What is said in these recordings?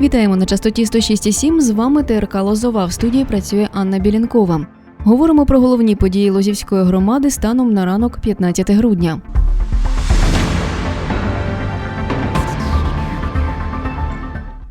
Вітаємо на частоті 106,7. З вами ТРК Лозова. В студії працює Анна Білінкова. Говоримо про головні події Лозівської громади станом на ранок 15 грудня.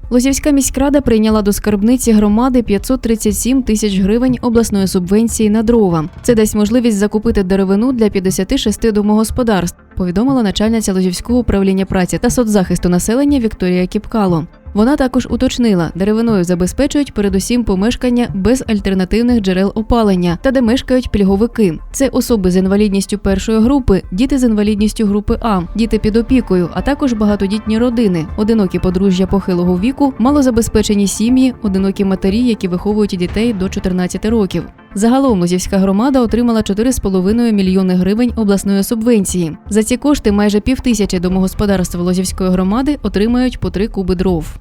Лозівська міськрада прийняла до скарбниці громади 537 тисяч гривень обласної субвенції на дрова. Це дасть можливість закупити деревину для 56 домогосподарств, повідомила начальниця Лозівського управління праці та соцзахисту населення Вікторія Кіпкало. Вона також уточнила, деревиною забезпечують передусім помешкання без альтернативних джерел опалення та де мешкають пільговики. Це особи з інвалідністю першої групи, діти з інвалідністю групи А, діти під опікою, а також багатодітні родини, одинокі подружжя похилого віку, малозабезпечені сім'ї, одинокі матері, які виховують дітей до 14 років. Загалом Лозівська громада отримала 4,5 мільйони гривень обласної субвенції. За ці кошти майже півтисячі домогосподарств Лозівської громади отримають по три куби дров.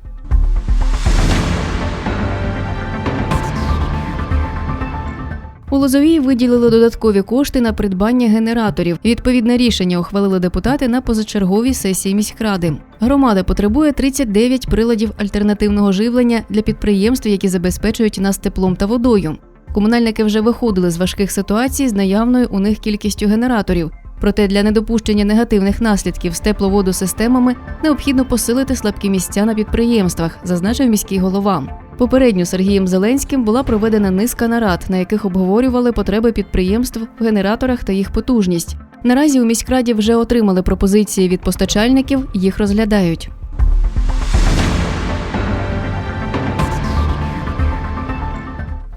У Лозовій виділили додаткові кошти на придбання генераторів. Відповідне рішення ухвалили депутати на позачерговій сесії міськради. Громада потребує 39 приладів альтернативного живлення для підприємств, які забезпечують нас теплом та водою. Комунальники вже виходили з важких ситуацій з наявною у них кількістю генераторів. Проте для недопущення негативних наслідків з тепловодосистемами необхідно посилити слабкі місця на підприємствах, зазначив міський голова. Попередньо Сергієм Зеленським була проведена низка нарад, на яких обговорювали потреби підприємств в генераторах та їх потужність. Наразі у міськраді вже отримали пропозиції від постачальників, їх розглядають.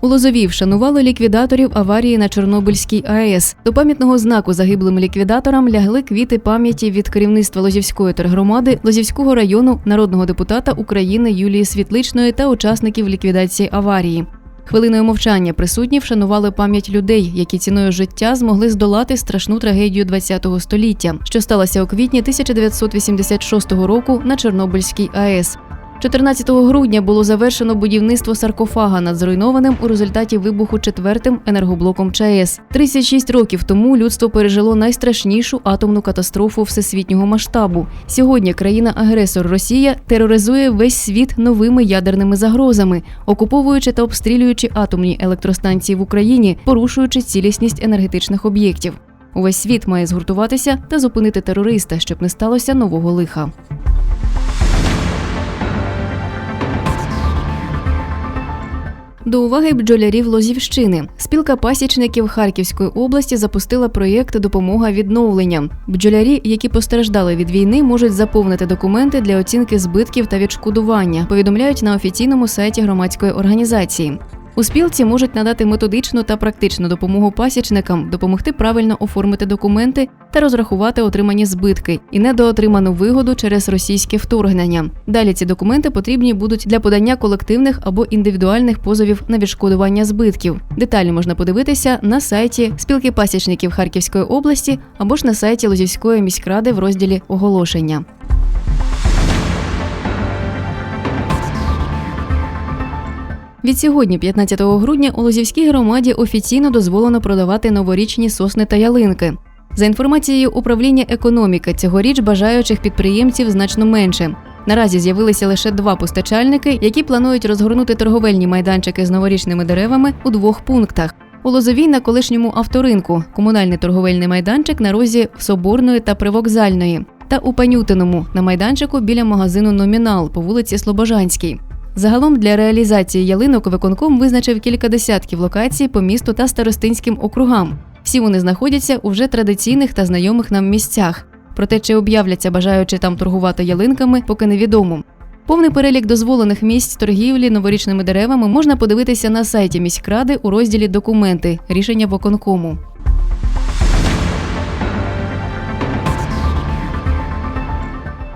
У Лозові вшанували ліквідаторів аварії на Чорнобильській АЕС. До пам'ятного знаку загиблим ліквідаторам лягли квіти пам'яті від керівництва Лозівської тергромади Лозівського району народного депутата України Юлії Світличної та учасників ліквідації аварії. Хвилиною мовчання присутні вшанували пам'ять людей, які ціною життя змогли здолати страшну трагедію ХХ століття, що сталася у квітні 1986 року на Чорнобильській АЕС. 14 грудня було завершено будівництво саркофага над зруйнованим у результаті вибуху четвертим енергоблоком ЧАЕС. 36 років тому людство пережило найстрашнішу атомну катастрофу всесвітнього масштабу. Сьогодні країна-агресор Росія тероризує весь світ новими ядерними загрозами, окуповуючи та обстрілюючи атомні електростанції в Україні, порушуючи цілісність енергетичних об'єктів. Увесь світ має згуртуватися та зупинити терориста, щоб не сталося нового лиха. До уваги бджолярів Лозівщини. Спілка пасічників Харківської області запустила проєкт Допомога відновлення. Бджолярі, які постраждали від війни, можуть заповнити документи для оцінки збитків та відшкодування. Повідомляють на офіційному сайті громадської організації. У спілці можуть надати методичну та практичну допомогу пасічникам, допомогти правильно оформити документи та розрахувати отримані збитки і недоотриману вигоду через російське вторгнення. Далі ці документи потрібні будуть для подання колективних або індивідуальних позовів на відшкодування збитків. Деталі можна подивитися на сайті спілки пасічників Харківської області або ж на сайті Лозівської міськради в розділі оголошення. Відсьогодні, 15 грудня, у Лозівській громаді офіційно дозволено продавати новорічні сосни та ялинки. За інформацією управління економіки, цьогоріч бажаючих підприємців значно менше. Наразі з'явилися лише два постачальники, які планують розгорнути торговельні майданчики з новорічними деревами у двох пунктах. У Лозовій на колишньому авторинку комунальний торговельний майданчик на розі Соборної та Привокзальної, та у Панютиному на майданчику біля магазину Номінал по вулиці Слобожанській. Загалом для реалізації ялинок виконком визначив кілька десятків локацій по місту та старостинським округам. Всі вони знаходяться у вже традиційних та знайомих нам місцях. Проте чи об'являться бажаючи там торгувати ялинками, поки невідомо. Повний перелік дозволених місць торгівлі новорічними деревами можна подивитися на сайті міськради у розділі Документи рішення виконкому.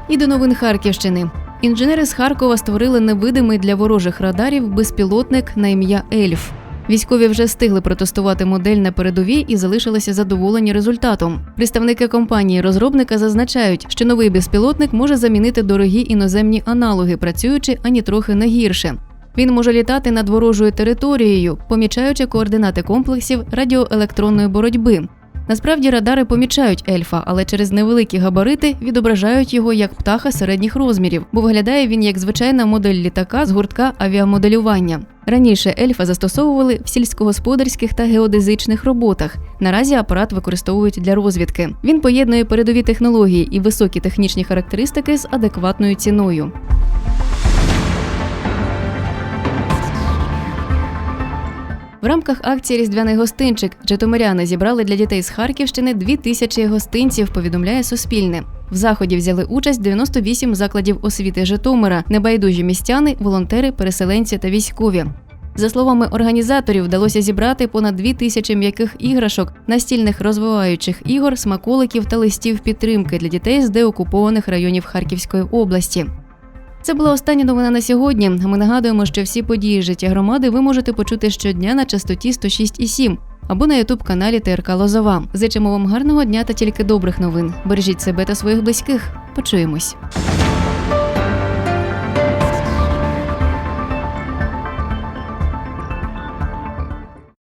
І до новин Харківщини. Інженери з Харкова створили невидимий для ворожих радарів безпілотник на ім'я Ельф. Військові вже встигли протестувати модель на передовій і залишилися задоволені результатом. Представники компанії розробника зазначають, що новий безпілотник може замінити дорогі іноземні аналоги, працюючи ані трохи не гірше. Він може літати над ворожою територією, помічаючи координати комплексів радіоелектронної боротьби. Насправді радари помічають ельфа, але через невеликі габарити відображають його як птаха середніх розмірів, бо виглядає він як звичайна модель літака з гуртка авіамоделювання. Раніше ельфа застосовували в сільськогосподарських та геодезичних роботах. Наразі апарат використовують для розвідки. Він поєднує передові технології і високі технічні характеристики з адекватною ціною. В рамках акції Різдвяний гостинчик Житомиряни зібрали для дітей з Харківщини дві тисячі гостинців. Повідомляє Суспільне. В заході взяли участь 98 закладів освіти Житомира, небайдужі містяни, волонтери, переселенці та військові. За словами організаторів, вдалося зібрати понад дві тисячі м'яких іграшок, настільних розвиваючих ігор, смаколиків та листів підтримки для дітей з деокупованих районів Харківської області. Це була остання новина на сьогодні. Ми нагадуємо, що всі події життя громади ви можете почути щодня на частоті 106,7 або на ютуб каналі ТРК Лозова. Зичимо вам гарного дня та тільки добрих новин. Бережіть себе та своїх близьких. Почуємось.